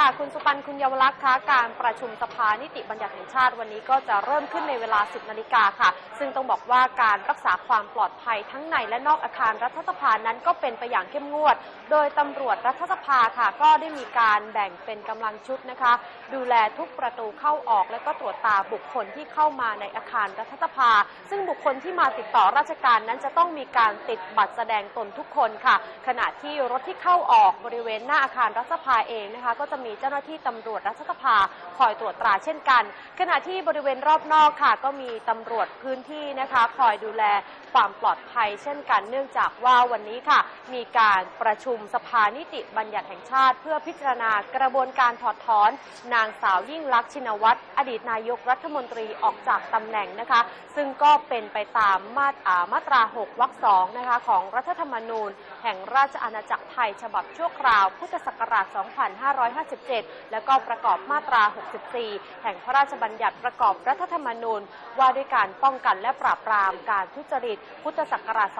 ค่ะคุณสุปันคุณเยาวลักษณ์คะการประชุมสภานิติบัญญัติแห่งชาติวันนี้ก็จะเริ่มขึ้นในเวลา 10 นาฬิกาค่ะ ซึ่งต้องบอกว่าการรักษาความปลอดภัยทั้งในและนอกอาคารรัฐสภานั้นก็เป็นไปอย่างเข้มงวด โดยตำรวจรัฐสภาค่ะ ก็ได้มีการแบ่งเป็นกำลังชุดนะคะ ดูแลทุกประตูเข้าออก และก็ตรวจตาบุคคลที่เข้ามาในอาคารรัฐสภา ซึ่งบุคคลที่มาติดต่อราชการนั้นจะต้องมีการติดบัตรแสดงตนทุกคนค่ะ ขณะที่รถที่เข้าออกบริเวณหน้าอาคารรัฐสภาเองนะคะ ก็จะมีเจ้าหน้าที่ตำรวจรัฐสภาคอยตรวจตราเช่นกัน ขณะที่บริเวณรอบนอกค่ะ ก็มีตำรวจพื้นที่นะคะ คอยดูแลความปลอดภัย เช่นกัน เนื่องจากว่าวันนี้ค่ะ มีการประชุมสภานิติบัญญัติแห่งชาติ เพื่อพิจารณากระบวนการถอดถอน นางสาวยิ่งลักษณ์ชินวัตรอดีตนายกรัฐมนตรีออกจากตำแหน่งนะคะ ซึ่งก็เป็นไปตามมาตรามาตรา 6 วรรคสองนะคะของรัฐธรรมนูญ แห่งราชอาณาจักรไทยฉบับชั่วคราวพุทธศักราช57 แล้วก็ประกอบมาตรา 64 แห่งพระราชบัญญัติประกอบรัฐธรรมนูญ ว่าด้วยการป้องกันและปราบปรามการทุจริต พุทธศักราช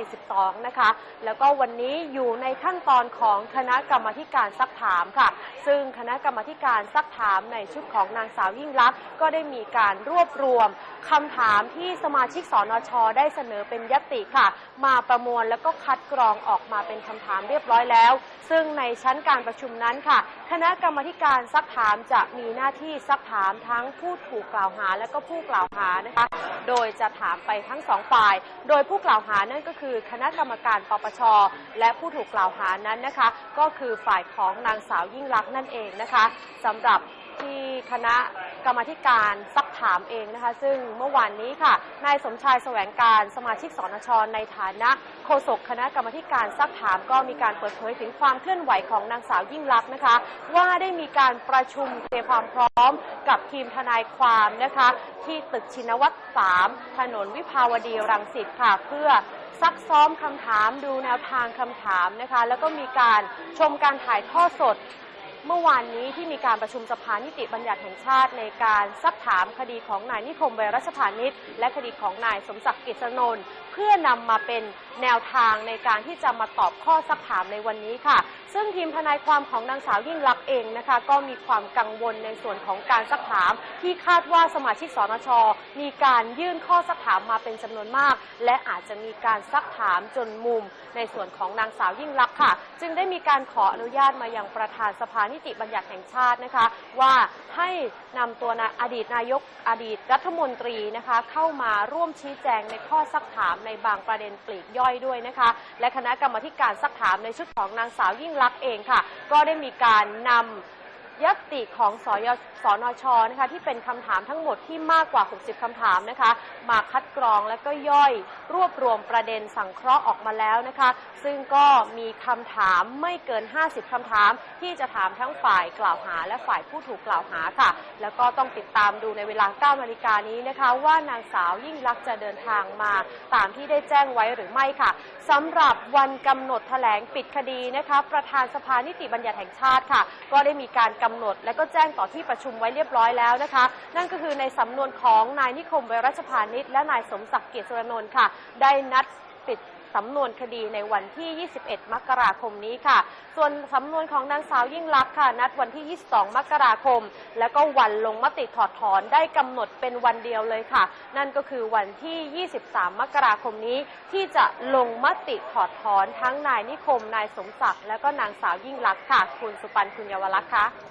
2542 นะคะ แล้วก็วันนี้อยู่ในขั้นตอนของคณะกรรมาการซักถามค่ะ ซึ่งคณะกรรมาการซักถามในชุดของนางสาวยิ่งลักษณ์ก็ได้มีการรวบรวมคำถามที่สมาชิกสนช ได้เสนอเป็นยติค่ะ มาประมวลแล้วก็คัดกรองออกมาเป็นคำถามเรียบร้อยแล้ว ซึ่งในชั้นการประชุมนั้นค่ะคณะกรรมการซักถามจะมีหน้าที่ซักถามทั้งผู้ถูกกล่าวหาและก็ผู้กล่าวหานะคะ โดยจะถามไปทั้งสองฝ่าย โดยผู้กล่าวหานั่นก็คือ คณะกรรมการปปช และผู้ถูกกล่าวหานั้นนะคะ ก็คือฝ่ายของนางสาวยิ่งลักษณ์นั่นเองนะคะสำหรับ ที่คณะกรรมาธิการซักถามเองนะคะ ซึ่งเมื่อวานนี้ค่ะนายสมชายแสวงการสมาชิกสนชในฐานะโฆษกคณะกรรมาธิการซักถาม ก็มีการเปิดเผยถึงความเคลื่อนไหวของนางสาวยิ่งลักษณ์นะคะ ว่าได้มีการประชุมเตรียมความพร้อม กับทีมทนายความนะคะ ที่ตึกชินวัตร3ถนนวิภาวดีรังสิตค่ะเพื่อซักซ้อมคำถามดูแนวทางคำถามนะคะ แล้วก็มีการชมการถ่ายทอดสด เมื่อวานนี้ที่มีการประชุมสภานิติบัญญัติแห่งชาติในการซักถามคดีของนายนิคมไวรรัชพานิชและคดีของนายสมศักดิ์กิจนน์เพื่อนำมาเป็นแนวทางในการที่จะมาตอบข้อซักถามในวันนี้ค่ะ ซึ่งทีมทนายความของนางสาวยิ่งลักษณ์เองนะคะ ก็มีความกังวลในส่วนของการซักถาม ที่คาดว่าสมาชิกสนช มีการยื่นข้อซักถามมาเป็นจำนวนมาก และอาจจะมีการซักถามจนมุม ในส่วนของนางสาวยิ่งลักษณ์ค่ะ จึงได้มีการขออนุญาตมายังประธานสภานิติบัญญัติแห่งชาตินะคะ ว่าให้นำตัวนาอดีตนายกอดีตรัฐมนตรีนะคะ เข้ามาร่วมชี้แจงในข้อซักถามในบางประเด็นปลีกย่อยอยด้วยนะคะ และคณะกรรมาธิการซักถามในชุดของนางสาวยิ่งลักษณ์เองค่ะ ก็ได้มีการนำ ยติของสยสนชนะคะที่เป็นคำถามทั้งหมดที่มากกว่า 60คำถามนะคะ มาคัดกรองและก็ย่อยรวบรวมประเด็นสังเคราะห์ออกมาแล้วนะคะ ซึ่งก็มีคำถามไม่เกิน 50คำถาม ที่จะถามทั้งฝ่ายกล่าวหา และฝ่ายผู้ถูกกล่าวหาค่ะ แล้วก็ต้องติดตามดูในเวลา9นาฬิกานี้นะคะ ว่านางสาวยิ่งลักษณ์จะเดินทางมา ตามที่ได้แจ้งไว้หรือไม่ค่ะสำหรับวันกำหนดแถลงปิดคดีนะคะ ประธานสภานิติบัญญัติแห่งชาติค่ะ ก็ได้มีการกำหนด และก็แจ้งต่อที่ประชุมไว้เรียบร้อยแล้วนะคะ นั่นก็คือในสำนวนของนายนิคมเวรรัชพานิชและนายสมศักดิ์เกียรติสุรนนท์ค่ะ ได้นัดปิดสำนวนคดีในวันที่ 21 มกราคมนี้ค่ะ ส่วนสำนวนของนางสาวยิ่งลักษณ์ค่ะ นัดวันที่ 22 มกราคม แล้วก็วันลงมติถอดถอนได้กำหนดเป็นวันเดียวเลยค่ะ นั่นก็คือวันที่ 23 มกราคมนี้ ที่จะลงมติถอดถอนทั้งนายนิคม นายสมศักดิ์ และก็นางสาวยิ่งลักษณ์ค่ะ คุณสุปันคุณเยาวลักษณ์ค่ะ